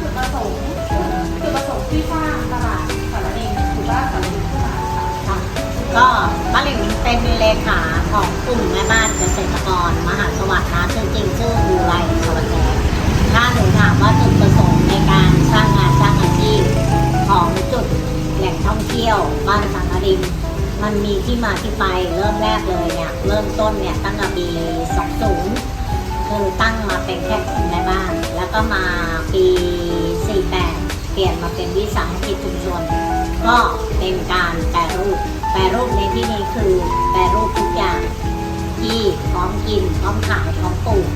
จุดประสงค์จุดประสงค์ที่สร้างตลาดสารเองถือว่าสารเองขึ้นมาค่ะค่ะก็ป้าหลิงเป็นเลขาของกลุ่มแม่บ้านเกษตรกรมหาสวัสดิ์นะจริงๆชื่อบูไรสวัสดิ์แดงถ้าหนูถามว่าจุดประสงค์ในการสร้างงานสร้างอาชีพของจุดแหล่งท่องเที่ยวบ้านสังกดินมันมีที่มาที่ไปเริ่มแรกเลยเนี่ยเริ่มต้นเนี่ยตั้งแต่ปี 20 คือตั้งมาเป็นแค่กลุ่มแม่บ้าน แล้วก็มาปี 48 เปลี่ยนมาเป็นวิสาหกิจชุมชน ก็เป็นการแปรรูป แปรรูปในที่นี้คือแปรรูปทุกอย่างที่พร้อมกินพร้อมขายพร้อมปลูก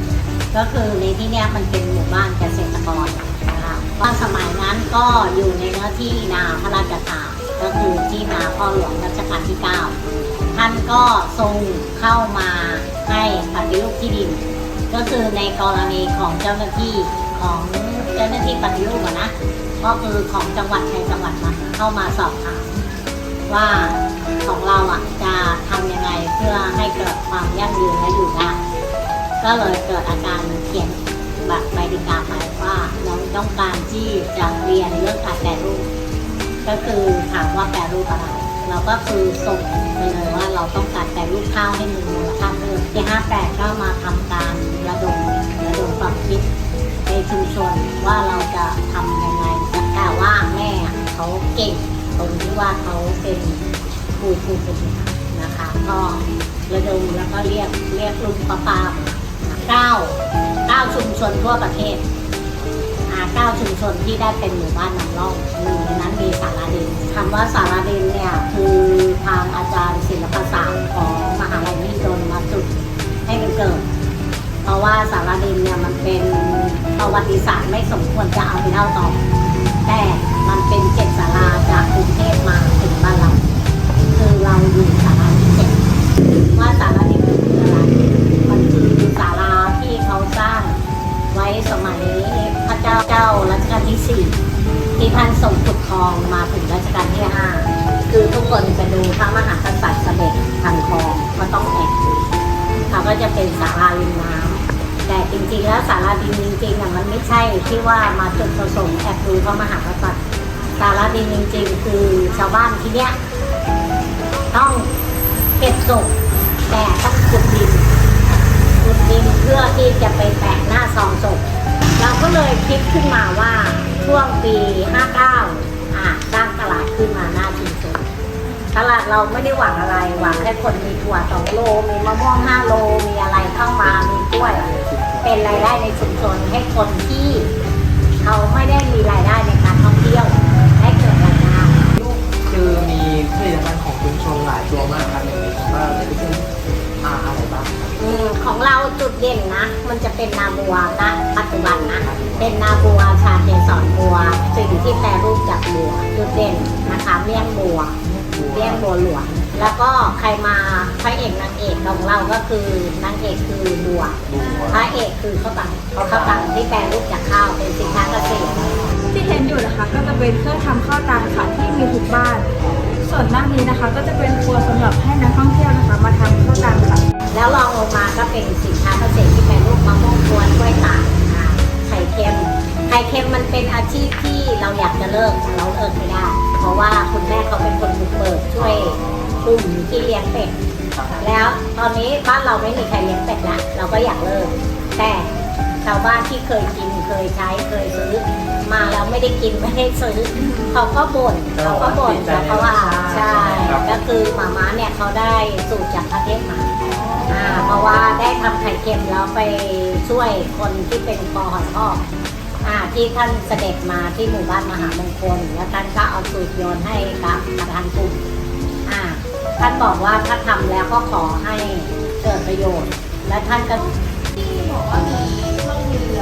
ก็คือในที่นี้มันเป็นหมู่บ้านเกษตรกรนะคะว่าสมัยนั้นก็อยู่ในเนื้อที่นาพระราชทานก็คือที่นาพ่อหลวงรัชกาลที่ 9 ท่านก็ทรงเข้ามาให้ปฏิรูปที่ดิน ก็คือในกรณีของเจ้าหน้าที่ ของเจ้าหน้าที่ปฏิรูปอะนะก็คือของจังหวัดใครจังหวัดมันเข้ามาสอบถามว่าของเราอะจะทำยังไงเพื่อให้เกิดความยั่งยืนและอยู่ได้ก็เลยเกิดอาการเขียนแบบใบดิกาไปว่าเราต้องการที่จะเรียนเรื่องการแปรรูปก็คือถามว่าแปรรูปอะไรเราก็คือส่งไปเลยว่าเราต้องการแปรรูปข้าวให้มีมูลค่าเพิ่มที่58ก็มาทำการระดมระดมความคิด ชุมชนว่าเราจะทำยังไงแต่ว่าแม่เขาเก่งตรงที่ว่าเขาเป็นครูครูฝึกหัดนะคะ ก็ระดมแล้วก็เรียกเรียกลุงป้าป้าเก้าเก้าชุมชนทั่วประเทศอาเก้าชุมชนที่ได้เป็นหมู่บ้านนำร่องหนึ่งในนั้นมีสาราดินคำว่าสาราดินเนี่ยคือทางอาจารย์ศิลปศาสตร์ของมหาลัยมหิดลมาจุดให้มันเกิด เพราะว่าสาราดินเนี่ยมันเป็น ประวัติศาสตร์ไม่สมควรจะเอาไปเล่าต่อ แต่มันเป็นเจ็ดสาราจากกรุงเทพมาถึงบ้านเรา คือเราอยู่สาราที่เจ็ดว่าสาราดินคืออะไรมันคือสาราที่เขาสร้างไว้สมัยพระเจ้าเจ้ารัชกาลที่สี่ที่ท่านทรงขุดครองมาถึงรัชกาลที่ห้าคือทุกคนจะดูพระมหากษัตริย์เสด็จทางคลองก็ต้องแอบดูเขาก็จะเป็นสาราริมน้ำ แต่จริงๆแล้วสาราดินจริงๆอะมันไม่ใช่ที่ว่ามาจุดประสงค์แอบดูพระมหากษัตริย์สาราดินจริง ๆ คือชาวบ้านที่เนี้ยต้องเก็บศพแต่ต้องขุดดินขุดดินเพื่อที่จะไปแปะหน้าซองศพเราก็เลยคิดขึ้นมาว่าช่วงปี เราไม่ได้หวังอะไร หวังแค่คนมีถั่วสองโล มีมะม่วงห้าโล มีอะไรเข้ามา มีกล้วย เป็นรายได้ในชุมชนให้คนที่เขาไม่ได้มีรายได้ในการท่องเที่ยวให้เกิดรายได้คือมีผลิตภัณฑ์ของชุมชนหลายตัวมากครับในนี้ผมว่าจะเป็นอ่าอะไรบ้างอืมของเราจุดเด่นนะ มันจะเป็นนาบัวนะ ปัจจุบันนะ เป็นนาบัวชาเกสร แล้วก็ใครมาพระเอกนางเอกของเราก็คือนางเอกคือบัวพระเอกคือข้าวตังข้าวตังที่แปรรูปจากข้าวเป็นสินค้าเกษตรที่เห็นอยู่นะคะก็จะเป็นเครื่องทำข้าวตังค่ะที่มีทุกบ้าน ส่วนด้านนี้นะคะ ก็จะเป็นครัวสำหรับให้นักท่องเที่ยวนะคะ มาทำข้าวตังค่ะ แล้วรองลงมาก็เป็นสินค้าเกษตรที่แปรรูปมะม่วงกวนกล้วยตากอ่าไข่เค็มไข่เค็มมันเป็นอาชีพที่เราอยากจะเลิกแต่เราเลิกไม่ได้ เพราะว่าคุณแม่เขาเป็นคนบุกเบิกช่วย กลุ่มที่เลี้ยงเป็ด แล้วตอนนี้บ้านเราไม่มีใครเลี้ยงเป็ดละ เราก็อยากเลิก แต่ชาวบ้านที่เคยกินเคยใช้เคยซื้อ มาแล้วไม่ได้กินไม่ได้ซื้อเขาก็บ่นเขาก็บ่นเพราะว่าใช่ก็คือหมาม้าเนี่ยเขาได้สูตรจากประเทศมาอ่าเพราะว่าได้ทำไข่เค็มแล้วไปช่วยคนที่เป็นคอหอยทอกอ่าที่ท่านเสด็จมาที่หมู่บ้านมหามงคล แล้วท่านก็เอาสูตรโยนให้กับประธานกลุ่มอ่า ท่านบอกว่าถ้าทำแล้วก็ขอให้เกิดประโยชน์ และท่านก็ที่บอกว่ามีล่องเรือ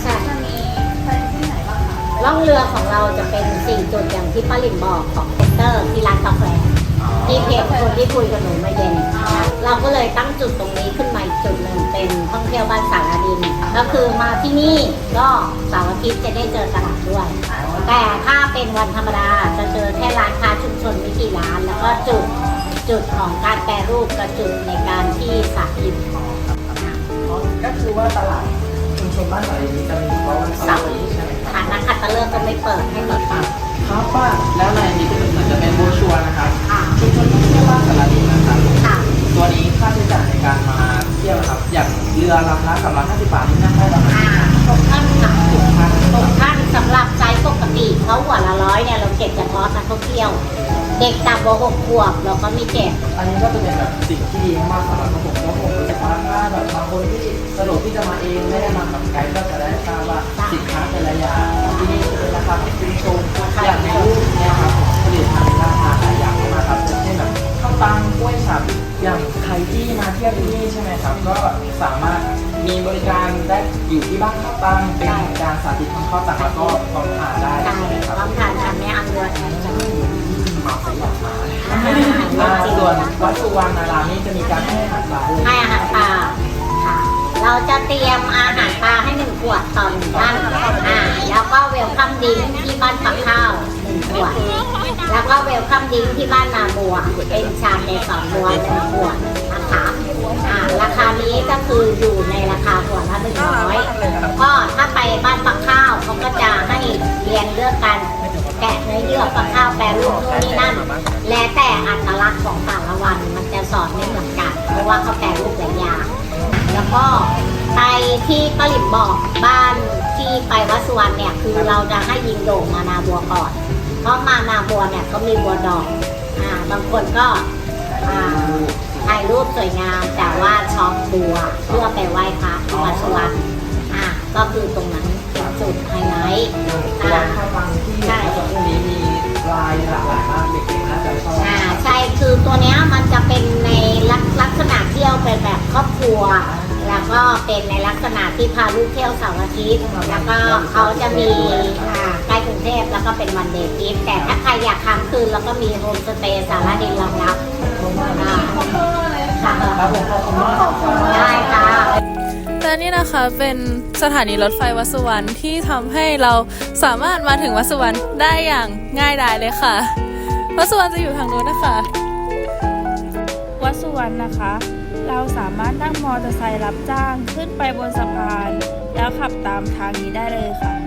ใช่จะมีไปที่ไหนบ้างคะล่องเรือของเราจะเป็นสี่จุดอย่างที่ป้าลิมบอกของเซ็นเตอร์ที่ร้านกาแฟที่เพจคนที่คุยกับหนูมาเย็นนะเราก็เลยตั้งจุดตรงนี้ขึ้นมาอีกจุดหนึ่งเป็นท่องเที่ยวบ้านสารดิน ก็คือมาที่นี่ก็เสาร์อาทิตย์จะได้เจอตลาดด้วย แต่ถ้าเป็นวันธรรมดาจะเจอแค่ร้านค้าชุมชนไม่กี่ร้านแล้วก็จุด จุดของการแปรรูปกับจุดในการที่สาธิตก็คือว่าตลาดชุมชนบ้านไหนจะมีเพราะวันเสาร์อาทิตย์ใช่ไหมครับค่ะนะคะยเปิดให้หน่อยค่ะครับป้าแล้วในนี้ก็เหมือนจะเป็นโบรชัวร์นะครับค่ะชุมชนท่องเที่ยวบ้านสารดินะครับค่ะตัวนี้ค่าใช้จ่ายในการมาเที่ยวนะครับอย่างเรือลำละสามร้อยห้าสิบบาทนี่นั่งได้ประมาณอ่าตกท่านค่ะหกพันตกท่านสำหรับไซส์ปกติเขาหัวละร้อยเนี่ยเราเก็บเฉพาะนักท่องเที่ยว เด็กต่ำกว่าหกขวบเราก็ไม่เก็บอันนี้ก็จะเป็นแบบสิ่งที่ดีมากๆสำหรับผมเพราะผมรู้สึกว่าถ้าแบบบางคนที่สะดวกที่จะมาเองไม่ได้มากับไกด์ก็จะได้ทราบว่าสินค้าแต่ละอย่างที่นี่เป็นราคาของชุมชนอย่างในรูปเนี่ยครับผมผลิตภัณฑ์ราคาหลายอย่างมากๆครับเช่นแบบข้าวตังกล้วยฉับอย่างใครที่มาเที่ยวที่นี่ใช่ไหมครับ ก็สามารถมีบริการได้อยู่ที่บ้านข้าวตังเป็นการสาธิตทำข้าวตังแล้วก็ลองทาน อ่าส่วนวัดสุวรรณารามนี่จะมีการให้อาหารปลาด้วยให้อาหารปลาค่ะ เราจะเตรียมอาหารปลาให้หนึ่งขวดต่อหนึ่งท่านอ่าแล้วก็เวลคัมดิ้งที่บ้านปักข้าวหนึ่งขวด แล้วก็เวลคัมดิ้งที่บ้านนาบัวเป็นชามในสองบัวหนึ่งขวดนะคะอ่าราคานี้ก็คืออยู่ในราคาขวดละหนึ่งร้อยก็ถ้าไปบ้านปักข้าวเขาก็จะให้เรียนเรื่องการ แกะเนื้อเยื่อปักข้าวแปรรูปนู่นนี่นั่น และแต่อัตลักษณ์ของแต่ละวันมันจะสอนไม่เหมือนกัน เพราะว่าเขาแปรรูปหลายอย่าง แล้วก็ไปที่ปริบบอกบ้านที่ไปวัดสุวรรณเนี่ยคือเราจะให้ยิงโด่งมานาบัวก่อน เพราะมานาบัวเนี่ยก็มีบัวดอกอ่าบางคนก็อ่าถ่ายรูปสวยงามแต่ว่าช็อปบัวเพื่อไปไหว้พระที่วัดสุวรรณอ่าก็คือตรงนั้นเป็นจุดไฮไลท์ตัวข้า ตัวเนี้ยมันจะเป็นในลักลักษณะเที่ยวเป็นแบบครอบครัว แล้วก็เป็นในลักษณะที่พาลูกเที่ยวเสาร์อาทิตย์แล้วก็เขาจะมีอ่าใกล้กรุงเทพแล้วก็เป็นวันเดย์ทริปแต่ถ้าใครอยากค้างคืนแล้วก็มีโฮมสเตย์สารดินรองรับอ่าค่ะครับผมขอบคุณมากครับได้ค่ะและนี่นะคะเป็นสถานีรถไฟวัดสุวรรณที่ทำให้เราสามารถมาถึงวัดสุวรรณได้อย่างง่ายดายเลยค่ะวัดสุวรรณจะอยู่ทางโน้นนะคะ วัดสุวรรณนะคะ เราสามารถนั่งมอเตอร์ไซค์รับจ้างขึ้นไปบนสะพาน แล้วขับตามทางนี้ได้เลยค่ะ